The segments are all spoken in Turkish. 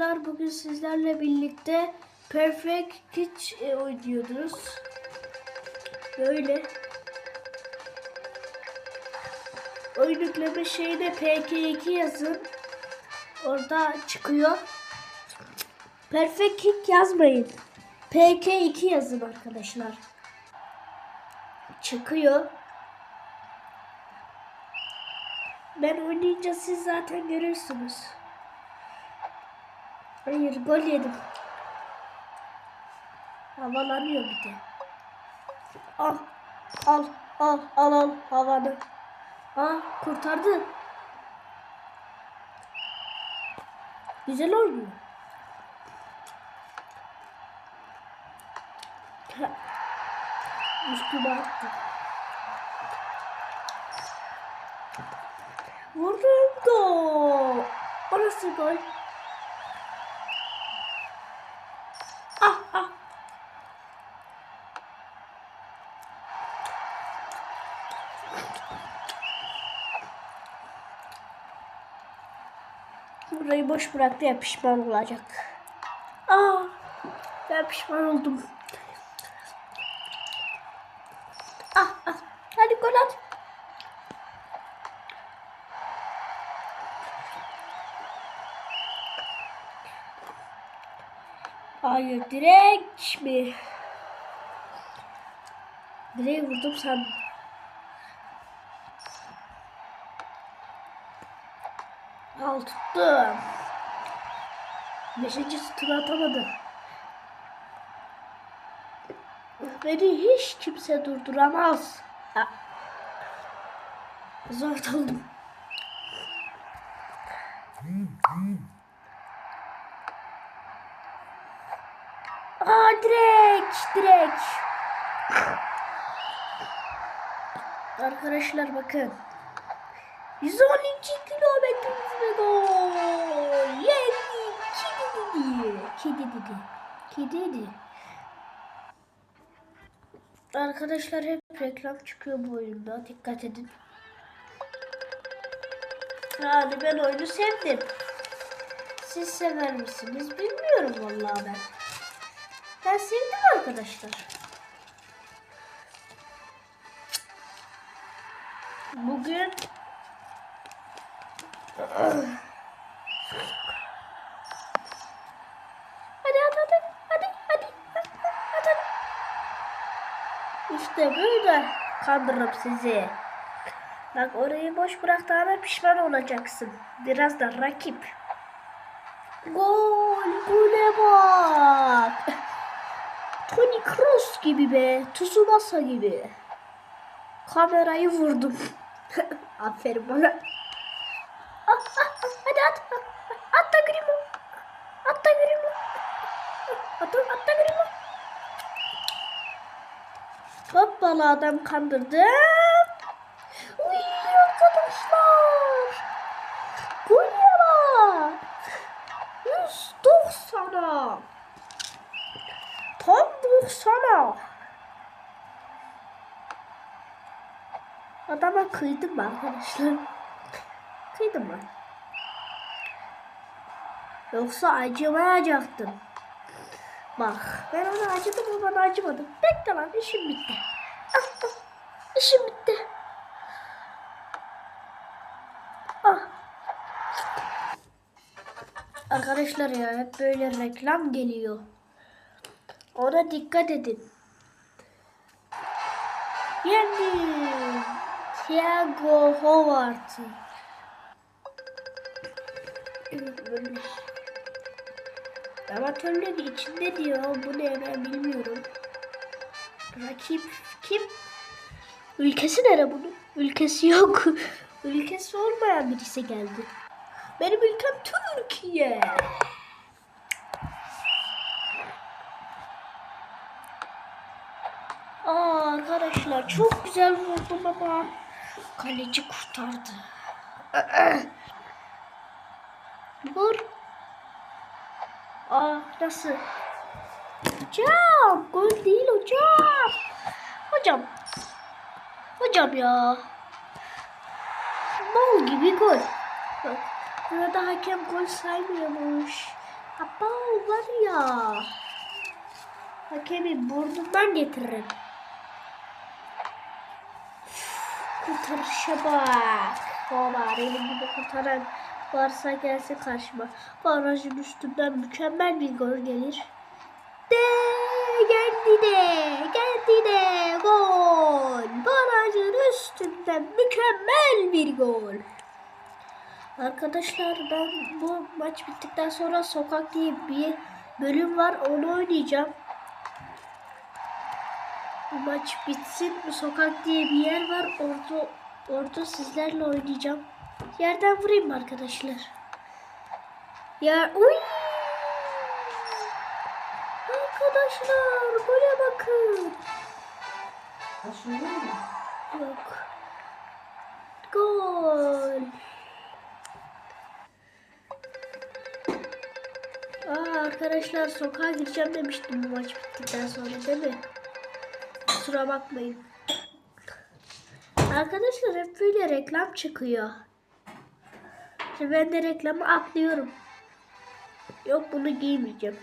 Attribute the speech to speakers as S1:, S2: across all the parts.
S1: arkadaşlar bugün sizlerle birlikte Perfect Pitch e, oynuyoruz. Böyle. Oyun yükleme şeyine PK2 yazın. Orada çıkıyor. Perfect Kick yazmayın. PK2 yazın arkadaşlar. Çıkıyor. Ben oynayınca siz zaten görürsünüz. Hayır gol yedim. Havalanıyor bir de. Al al al al al havanı. Aa kurtardı. Güzel oynuyor. Üstüme attı. Vurdum gol. Orası gol. Ah ah. Burayı boş bıraktı ya pişman olacak. Aa, ben pişman oldum. Ah ah. Hadi gol at. Hayır direkt mi? Direğe vurdum sandım. Al tuttum. Beşinci tur atamadı. Beni hiç kimse durduramaz. Ha. Zor oldum. Aa direkt, direkt. Arkadaşlar bakın. 112 kilometre hızla. Yendi. Kedi dedi. Kedi dedi. Kedi dedi. Arkadaşlar hep reklam çıkıyor bu oyunda. Dikkat edin. Yani ben oyunu sevdim. Siz sever misiniz bilmiyorum vallahi ben. Ben sevdim arkadaşlar. Bugün Hadi hadi hadi hadi hadi hadi hadi. İşte böyle kandırırım sizi. Bak orayı boş bıraktığına pişman olacaksın. Biraz da rakip. Gol, gole bak. Tony Kroos gibi be, Tsubasa gibi. Kamerayı vurdum. Aferin bana. Ah, ah, ah, hadi at. At da grimo. At da grimo. At, at da grimo. Hoppala adam kandırdım. Uy arkadaşlar. Golye bak. 190'a. Tam 90'a. Adama kıydım arkadaşlar. Kıydım ben. Yoksa acımayacaktım. Bak ben ona acıdım o bana acımadı. Bekle lan işim bitti. Ah, ah, işim bitti. Ah. Arkadaşlar ya hep böyle reklam geliyor. Ona dikkat edin. Yendim. Thiago Howard. Böyle. Amatörlük içinde diyor. Bu ne ben bilmiyorum. Rakip kim? Ülkesi nere bunun? Ülkesi yok. Ülkesi olmayan birisi geldi. Benim ülkem Türkiye. Aa, arkadaşlar çok güzel vurdum ama kaleci kurtardı. Vur. Aa nasıl? Hocam gol değil hocam. Hocam. Hocam ya. Bal gibi gol. Bak burada hakem gol saymıyormuş. ya. Hakemi burnundan getiririm. Kurtarışa bak. Baba benim gibi kurtaran varsa gelsin karşıma. Barajın üstünden mükemmel bir gol gelir. De geldi de geldi de gol. Barajın üstünden mükemmel bir gol. Arkadaşlar ben bu maç bittikten sonra sokak diye bir bölüm var onu oynayacağım. Bu maç bitsin bu sokak diye bir yer var orada orada sizlerle oynayacağım. Yerden vurayım arkadaşlar? Ya uy! Arkadaşlar gole bakın.
S2: Taşındı mı?
S1: Yok. Gol. Aa, arkadaşlar sokağa gireceğim demiştim bu maç bittikten sonra değil mi? Kusura bakmayın. Arkadaşlar hep böyle reklam çıkıyor. Şimdi ben de reklamı atlıyorum. Yok bunu giymeyeceğim.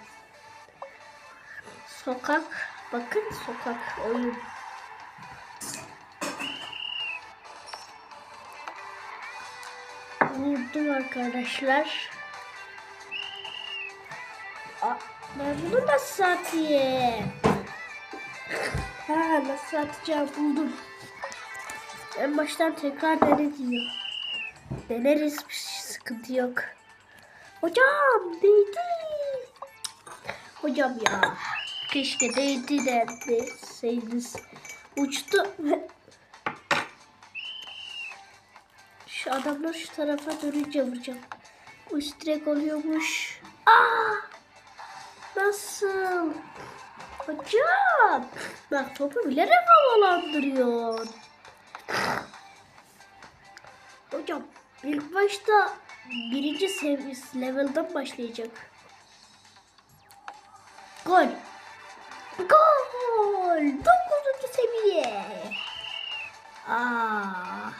S1: Sokak. Bakın sokak oyun. Vurdum arkadaşlar. Aa, ben bunu nasıl atayım? Ha nasıl atacağım buldum. En baştan tekrar dene diyor. Deneriz bir sıkıntı yok. Hocam değdi. Hocam ya. Keşke değdi de deseydiniz. Uçtu. Şu adamlar şu tarafa dönünce vuracağım. Üst direk oluyormuş. Aa! Nasıl? Hocam. Bak topu bilerek havalandırıyor. Hocam ilk başta birinci seviyesi level'dan başlayacak. Gol. Gol. Dokuzuncu seviye. Aa.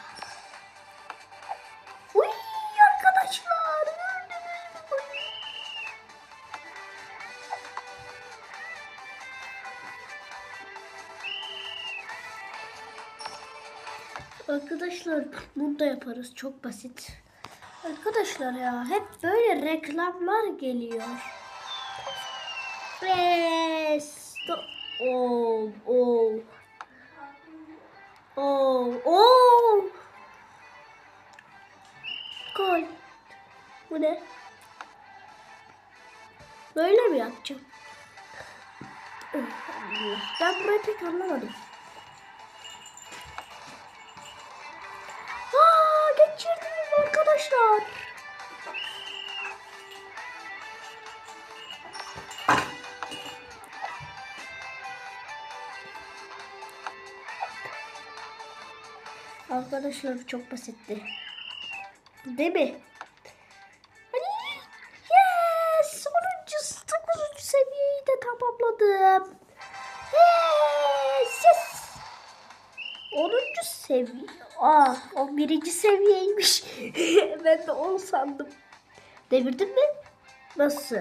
S1: Uy arkadaşlar. Arkadaşlar bunu da yaparız çok basit. Arkadaşlar ya hep böyle reklamlar geliyor. Resto Oh oh Oh oh Gol. Bu ne? Böyle mi yapacağım? Ben burayı pek anlamadım. Arkadaşlar. Arkadaşlar çok basitti. Değil mi? Hani yes! 10. 9. seviyeyi de. Yes! 10. seviye. Aa, 11. seviyeymiş. ben de 10 sandım. Devirdin mi? Nasıl?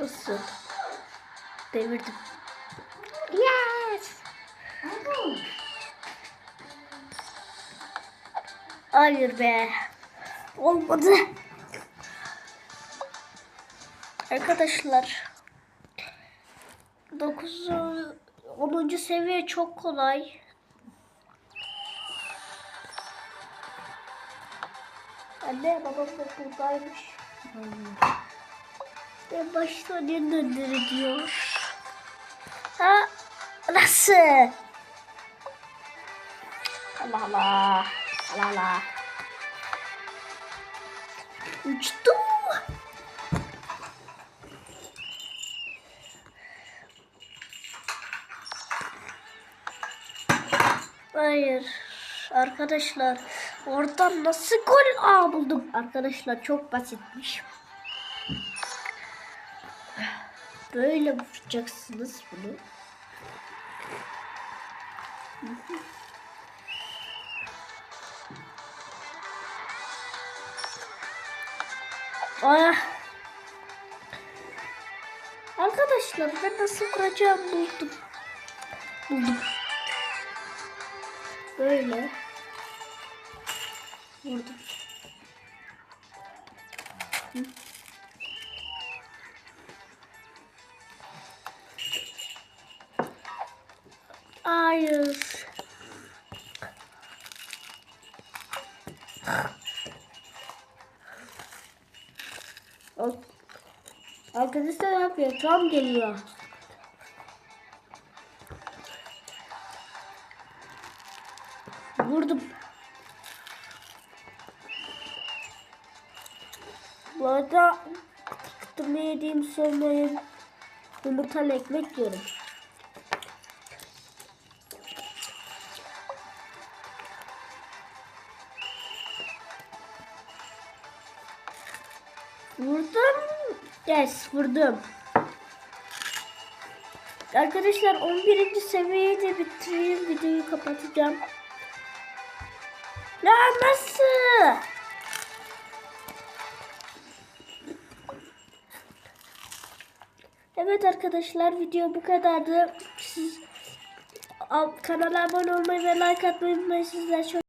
S1: Nasıl? Devirdim. Yes! Hayır be. Olmadı. Arkadaşlar. 9 10. seviye çok kolay. Anne babam da buradaymış. En başta ne döndürü diyor. Ha nasıl? Allah Allah. Allah Allah. Uçtu. Hayır. Arkadaşlar oradan nasıl gol Aa, buldum. Arkadaşlar çok basitmiş. Böyle vuracaksınız bunu. Ah, Arkadaşlar ben nasıl kuracağım buldum. Buldum. Böyle. Vurdum. Hı. Hayır. Arkadaşlar ne yapıyor? Tam geliyor. Vurdum. Bu arada kıtırma yediğim sormayın. Yumurtalı ekmek yiyorum. Vurdum. Yes vurdum. Arkadaşlar 11. seviyeyi de bitireyim. Videoyu kapatacağım. Lan? Evet arkadaşlar video bu kadardı. Siz al- kanala abone olmayı ve like atmayı unutmayın. Sizler çok